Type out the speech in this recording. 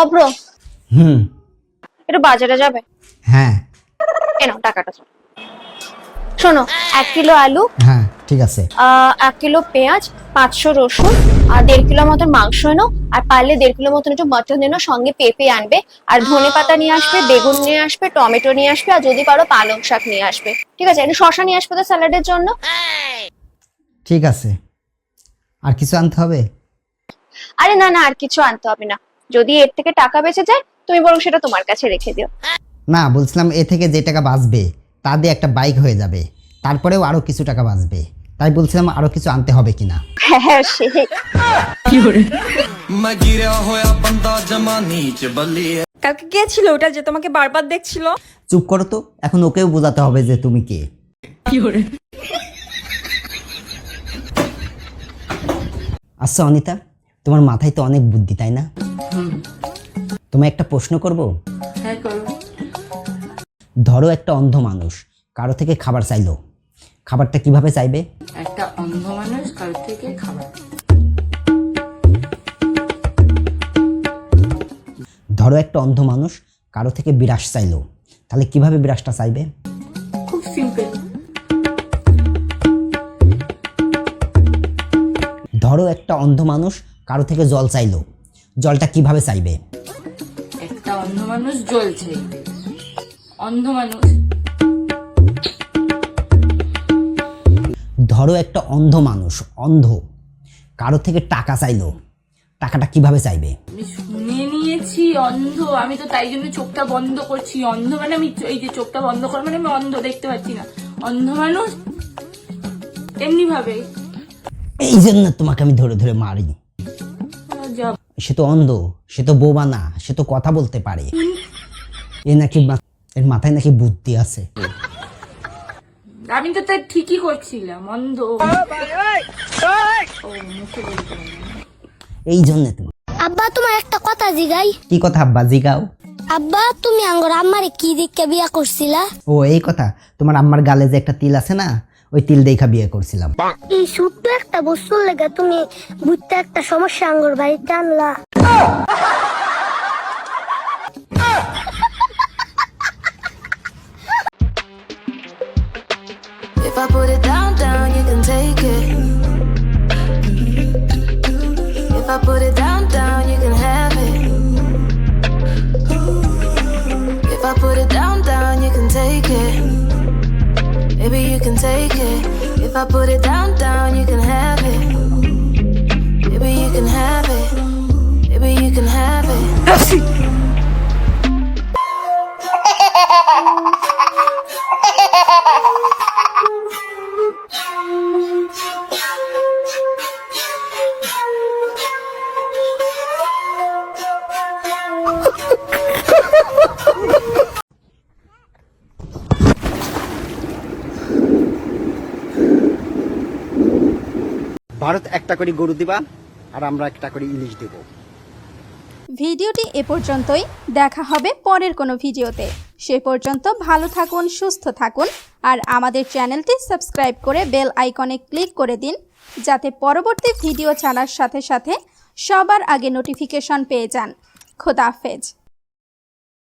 অভ্র। হুম। একটু বাজারে যাবে? হ্যাঁ। এনাও টাকাটা শোনো এক কিলো আলু হ্যাঁ ঠিক আছে। আহ, এক কিলো পেঁয়াজ পাঁচশো রসুন আর দেড় কিলো মতন মাংস এনো আর পারলে দেড় কিলো মতন একটু মটন এনো সঙ্গে পেঁপে আনবে। আর ধনে পাতা নিয়ে আসবে বেগুন নিয়ে আসবে টমেটো নিয়ে আসবে আর যদি পারো পালং শাক নিয়ে আসবে। ঠিক আছে একটু শশা নিয়ে আসবে তো স্যালাডের জন্য। ঠিক আছে। আর কিছু আনতে হবে? আরে না না আর কিছু আনতে হবে না। যদি এর থেকে টাকা বেঁচে যায় তুমি বরং সেটা তোমার কাছে রেখে দিও। না বলছিলাম এ থেকে যে টাকা বাঁচবে তা দিয়ে একটা বাইক হয়ে যাবে। তারপরেও আরও কিছু টাকা বাঁচবে। তাই বলছিলাম আরও কিছু আনতে হবে কিনা। হ্যাঁ, কালকে কে ছিল ওটা যে তোমাকে বারবার দেখছিল? চুপ করো তো এখন ওকেও বোঝাতে হবে যে তুমি কে। আচ্ছা অনিতা তোমার মাথায় তো অনেক বুদ্ধি তাই না? তোমায় একটা প্রশ্ন করব? হ্যাঁ করো। ধরো একটা অন্ধ মানুষ কারও থেকে খাবার চাইলো। খাবারটা কীভাবে চাইবে? একটা অন্ধ মানুষ কারোর থেকে খাবার। ধরো একটা অন্ধ মানুষ কারও থেকে বিরাস চাইলো। তাহলে কীভাবে বিরাসটা চাইবে? খুব সিম্পল ধরো একটা অন্ধ মানুষ কারও থেকে জল চাইলো। জলটা কীভাবে চাইবে? একটা অন্ধ মানুষ জ্বলছে। অন্ধ মানুষ। ধরো একটা অন্ধ মানুষ অন্ধ। কারও থেকে টাকা চাইলো। টাকাটা কীভাবে চাইবে? আমি শুনে নিয়েছি অন্ধ। আমি তো তাই জন্য চোখটা বন্ধ করছি। অন্ধ মানে আমি এই যে চোখটা বন্ধ করা মানে আমি অন্ধ দেখতে পাচ্ছি না। অন্ধ মানুষ এমনি ভাবে এই জন্য তোমাকে আমি ধরে ধরে মারি। সে তো অন্ধ সে তো বোবা না সে তো কথা বলতে পারে। এ নাকি এর মাথায় নাকি বুদ্ধি আছে। আমি তো তাই ঠিকই করছিলাম অন্ধ। এই জন্য তোমার আব্বা তোমার একটা কথা জিগাই। কি কথা আব্বা জিগাও। আব্বা তুমি আঙ্গর আম্মারে কি দিকে বিয়া করছিলা? ও এই কথা তোমার আম্মার গালে যে একটা তিল আছে না ওই তিল দেখা বিয়ে করছিলাম। এই ছোট্ট একটা বস্তুর লেগে তুমি বুঝতে একটা সমস্যা আঙ্গর বাড়িতে আনলা। If I put it down, down, you can take it. If I put it down, down, can take it. If I put it down, down, you can have it. Maybe you can have it. Maybe you can have it. Bharat একটা করে গরু দিবা, আর আমরা একটা করে ইলিশ দেব। ভিডিওটি এ পর্যন্তই। দেখা হবে পরের কোনো ভিডিওতে। সে পর্যন্ত ভালো থাকুন, সুস্থ থাকুন, আর আমাদের চ্যানেলটি সাবস্ক্রাইব করে বেল আইকনে ক্লিক করে দিন, যাতে পরবর্তী ভিডিও ছাড়ার সাথে সাথে সবার আগে নোটিফিকেশন পেয়ে যান। খোদাফেজ